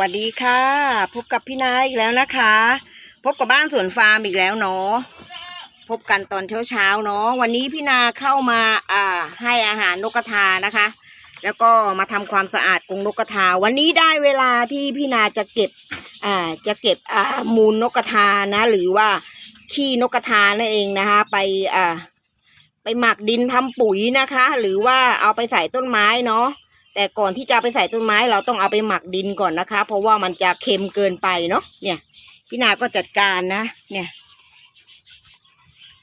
วัสดีค่ะ พบกับพี่นายอีกแล้วนะคะ พบกับบ้านสวนฟาร์มอีกแล้วเนาะพบกันตอนเช้าๆเนาะวันนี้พี่นาเข้ามาอ่าให้อาหารนกกระทานะคะ แล้วก็มาทำความสะอาดกรงนกกระทา วันนี้ได้เวลาที่พี่นาจะเก็บอ่าจะเก็บอ่ามูลนกกระทานะ หรือว่าขี้นกกระทานั่นเองนะคะ ไปอ่าไปหมักดินทำปุ๋ยนะคะ หรือว่าเอาไปใส่ต้นไม้เนาะ แต่ก่อนที่จะไปใส่ต้นไม้เราต้องเอาไปหมักดินก่อนนะคะ เพราะว่ามันจะเค็มเกินไปเนาะเนี่ยพี่นาก็จัดการนะ เนี่ย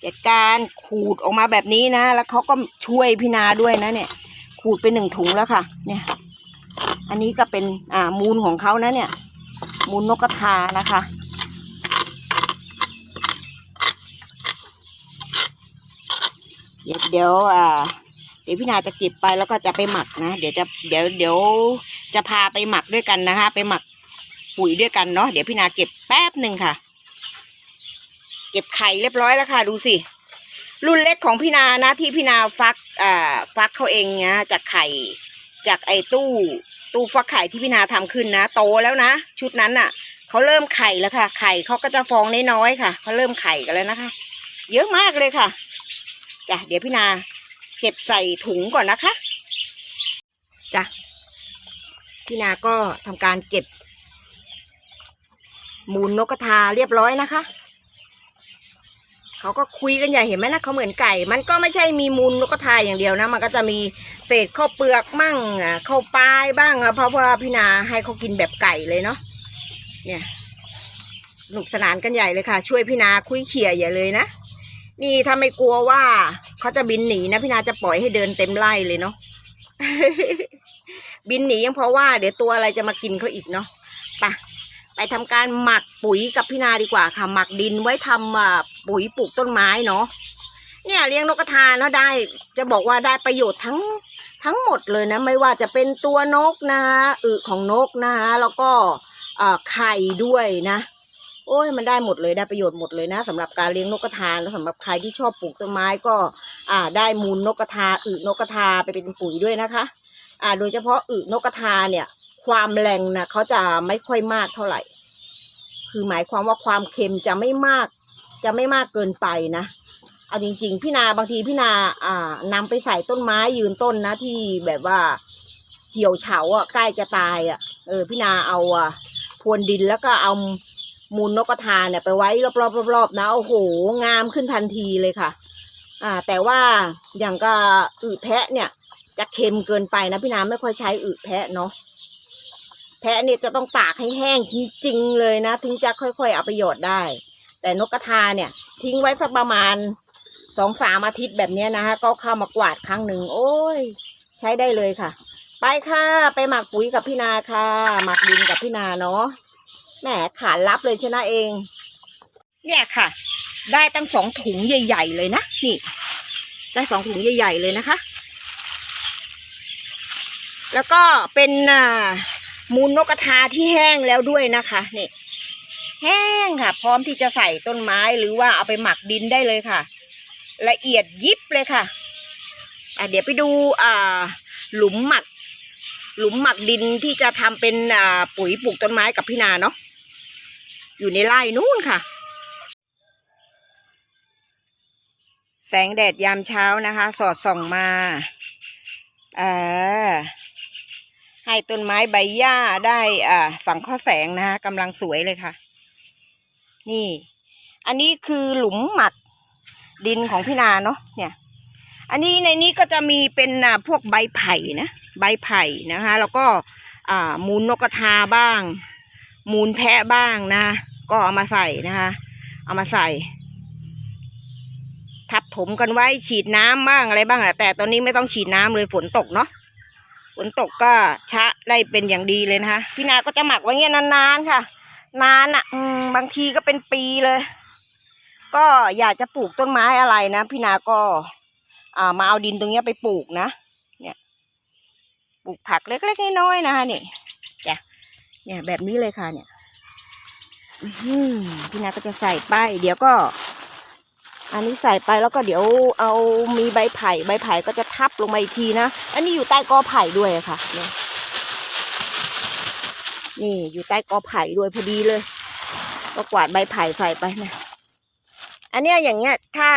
จัดการขูดออกมาแบบนี้นะ แล้วเขาก็ช่วยพี่นาด้วยนะ เนี่ย ขูดไปหนึ่งถุงแล้วค่ะ เนี่ย อันนี้ก็เป็นอ่ามูลของเขานะเนี่ย มูลนกกระทานะคะเดี๋ยวเดี๋ยวอ่า ดี๋ยวพี่นาจะเก็บไปแล้วก็จะไปหมักนะ เดี๋ยวจะเดี๋ยวเดี๋ยวจะพาไปหมักด้วยกันนะคะ ไปหมักปุ๋ยด้วยกันเนาะเดี๋ยวพี่นาเก็บแป๊บหนึ่งค่ะ เก็บไข่เรียบร้อยแล้วค่ะดูสิรุ่นเล็กของพี่นานะที่พี่นาฟักอ่าฟักเขาเองนะจากไข่จากไอ้ตู้ตู้ฟักไข่ที่พี่นาทำขึ้นนะ โตแล้วนะ ชุดนั้นอะเขาเริ่มไข่แล้วค่ะ ไข่เขาก็จะฟองน้อยๆค่ะเขาเริ่มไข่กันแล้วนะคะ เยอะมากเลยค่ะจ้ะเดี๋ยวพี่นา เก็บใส่ถุงก่อนนะคะจ้ะพี่นาก็ทำการเก็บ มูลนกกระทาเรียบร้อยนะคะเขาก็คุยกันใหญ่เห็นไหมนะเขาเหมือนไก่ มันก็ไม่ใช่มีมูลนกกระทาอย่างเดียวนะ มันก็จะมีเศษข้าวเปลือกมั่งข้าวปลายบ้างอะเพราะว่าพี่นาให้เขากินแบบไก่เลยเนาะเนี่ยสนุกสนานกันใหญ่เลยค่ะ ช่วยพี่นาคุยเขี่ยอย่าเลยนะ นี่ถ้าไม่กลัวว่าเขาจะบินหนีนะพี่นาจะปล่อยให้เดินเต็มไร่เลยเนาะบินหนียังเพราะว่า เดี๋ยวตัวอะไรจะมากินเขาอีกเนาะไปไปทำการหมักปุ๋ยกับพี่นาดีกว่าค่ะ หมักดินไว้ทำอ่าปุ๋ยปลูกต้นไม้เนาะเนี่ยเลี้ยงนกกระทาเนาะได้ จะบอกว่าได้ประโยชน์ทั้งทั้งหมดเลยนะ ไม่ว่าจะเป็นตัวนกนะคะอึของนกนะคะแล้วก็ไข่ด้วยนะ โอ้ยมันได้หมดเลยได้ประโยชน์หมดเลยนะสำหรับการเลี้ยงนกกระทาแล้วสำหรับใครที่ชอบปลูกต้นไม้ก็อ่าได้มูลนกกระทาอึนกกระทาไปเป็นปุ๋ยด้วยนะคะอ่าโดยเฉพาะอึนกกระทาเนี่ย ความแรงนะเขาจะไม่ค่อยมากเท่าไหร่ คือหมายความว่าความเค็มจะไม่มาก จะไม่มากเกินไปนะเอาจริง ๆ พี่นาบางทีพี่นาอ่านำไปใส่ต้นไม้ยืนต้นนะที่แบบว่าเหี่ยวเฉาอะใกล้จะตายอะเออพี่นาเอาอะพรวนดินแล้วก็เอา มูลนกกระทาเนี่ยไปไว้รอบๆรอบๆนะโอ้โหงามขึ้นทันทีเลยค่ะ อ่า แต่ว่าอย่างก็อึแพะเนี่ย จะเค็มเกินไปนะพี่น้ำไม่ค่อยใช้อึแพะเนาะแพะเนี่ยจะต้องตากให้แห้งจริงๆเลยนะ ถึงจะค่อยๆเอาประโยชน์ได้ แต่นกกระทาเนี่ย ทิ้งไว้สักประมาณสองสามอาทิตย์แบบนี้นะคะก็เข้ามากวาดครั้งหนึ่งโอ้ย ใช้ได้เลยค่ะ ไปค่ะ ไปหมักปุ๋ยกับพี่นาค่ะ หมักดินกับพี่นาเนาะ แหมขานรับเลยชนะเอง เนี่ยค่ะ ได้ตั้งสองถุงใหญ่ ๆ เลยนะนี่ ได้สองถุงใหญ่ ๆ เลยนะคะ แล้วก็เป็นอ่ามูลนกกระทาที่แห้งแล้วด้วยนะคะนี่แห้งค่ะ พร้อมที่จะใส่ต้นไม้หรือว่าเอาไปหมักดินได้เลยค่ะ ละเอียดยิบเลยค่ะอะเดี๋ยวไปดูอ่าหลุมหมัก หลุมหมักดินที่จะทำเป็นอ่าปุ๋ยปลูกต้นไม้กับพี่นาเนาะ อยู่ในไร่นู่นค่ะ แสงแดดยามเช้านะคะ สอดส่องมาเออให้ต้นไม้ใบหญ้าได้อ่าสังเคราะห์แสงนะคะกำลังสวยเลยค่ะ นี่ อันนี้คือหลุมหมักดินของพี่นาเนาะเนี่ย อันนี้ในนี้ก็จะมีเป็นอ่าพวกใบไผ่นะใบไผ่นะคะ แล้วก็อ่ามูลนกกระทาบ้าง มูลแพะบ้างนะ ก็เอามาใส่นะคะ เอามาใส่ ทับถมกันไว้ฉีดน้ำบ้างอะไรบ้างอะแต่ตอนนี้ไม่ต้องฉีดน้ำเลยฝนตกเนาะฝนตกก็ชะได้เป็นอย่างดีเลยนะคะ พี่นาก็จะหมักไว้เงี้ยนานๆค่ะ นานอะอืมบางทีก็เป็นปีเลย ก็อยากจะปลูกต้นไม้อะไรนะพี่นาก็อ่ามาเอาดินตรงเนี้ยไปปลูกนะเนี่ยปลูกผักเล็กๆน้อยๆนะคะนี่จ้ะเนี่ยแบบนี้เลยค่ะเนี่ย พี่นาก็จะใส่ไป เดี๋ยวก็ อันนี้ใส่ไปแล้วก็เดี๋ยวเอามีใบไผ่ใบไผ่ก็จะทับลงมาอีกทีนะ อันนี้อยู่ใต้กอไผ่ด้วยค่ะเนี่ยนี่อยู่ใต้กอไผ่ด้วยพอดีเลย ก็กวาดใบไผ่ใส่ไปนะอันเนี้ยอย่างเงี้ยถ้า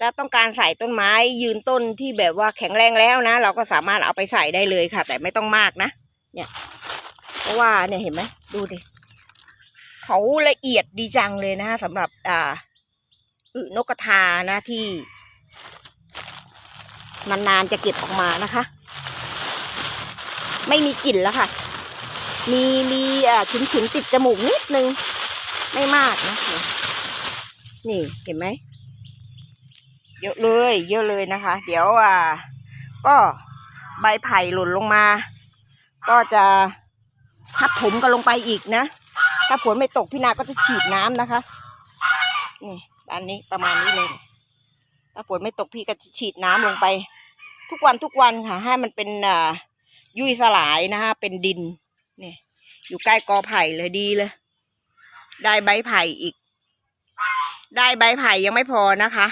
ถ้าต้องการใส่ต้นไม้ยืนต้นที่แบบว่าแข็งแรงแล้วนะ เราก็สามารถเอาไปใส่ได้เลยค่ะ แต่ไม่ต้องมากนะ เนี่ย เพราะว่าเนี่ยเห็นไหมดูดิ เขาละเอียดดีจังเลยนะสำหรับอ่าอึนกกระทานะที่ นานๆจะเก็บออกมานะคะ ไม่มีกลิ่นแล้วค่ะ มีมีอ่าฉุนๆติดจมูกนิดนึง ไม่มากนะ นี่เห็นไหมเยอะเลย เยอะเลยนะคะ เดี๋ยวอ่า ก็ใบไผ่หล่นลงมา ก็จะทับถมกันลงไปอีกนะ ถ้าฝนไม่ตกพี่นาก็จะฉีดน้ำนะคะ นี่อันนี้ประมาณนี้เลย ถ้าฝนไม่ตกพี่ก็จะฉีดน้ำลงไป ทุกวันทุกวันค่ะ ให้มันเป็นยุ่ยสลายนะคะเป็นดินนี่อยู่ใกล้กอไผ่เลยดีเลย ได้ใบไผ่อีก ได้ใบไผ่ยังไม่พอนะคะ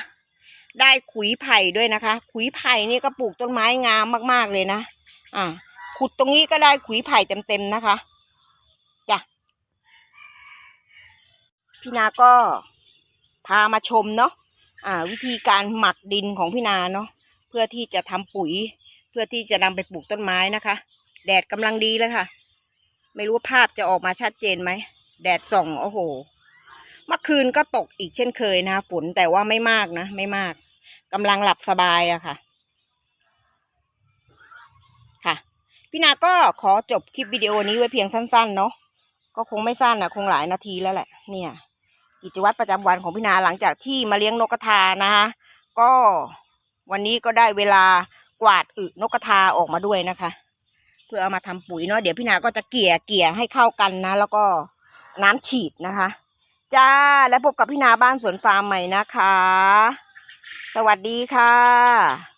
ได้ขุยไผ่ด้วยนะคะ ขุยไผ่นี่ก็ปลูกต้นไม้งามมากๆเลยนะ อ่าขุดตรงนี้ก็ได้ขุยไผ่เต็มๆนะคะ จ้ะ พี่นาก็พามาชมเนาะอ่าวิธีการหมักดินของพี่นาเนาะเพื่อที่จะทำปุ๋ย เพื่อที่จะนำไปปลูกต้นไม้นะคะ แดดกำลังดีเลยค่ะ ไม่รู้ว่าภาพจะออกมาชัดเจนไหมแดดส่องโอ้โหเมื่อคืนก็ตกอีกเช่นเคยนะคะฝนแต่ว่าไม่มากนะ ไม่มากกำลังหลับสบายอะค่ะ ค่ะ พี่นาก็ขอจบคลิปวิดีโอนี้ไว้เพียงสั้นๆ เนาะก็คงไม่สั้นนะคงหลายนาทีแล้วแหละ เนี่ย กิจวัตรประจำวันของพี่นาหลังจากที่มาเลี้ยงนกกระทานะคะก็วันนี้ก็ได้เวลากวาดอึนกกระทาออกมาด้วยนะคะ เพื่อเอามาทำปุ๋ยเนาะเดี๋ยวพี่นาก็จะเกลี่ยเกลี่ยให้เข้ากันนะ แล้วก็น้ำฉีดนะคะ จ้าแล้วพบกับพี่นาบ้านสวนฟาร์มใหม่นะคะ สวัสดีค่ะ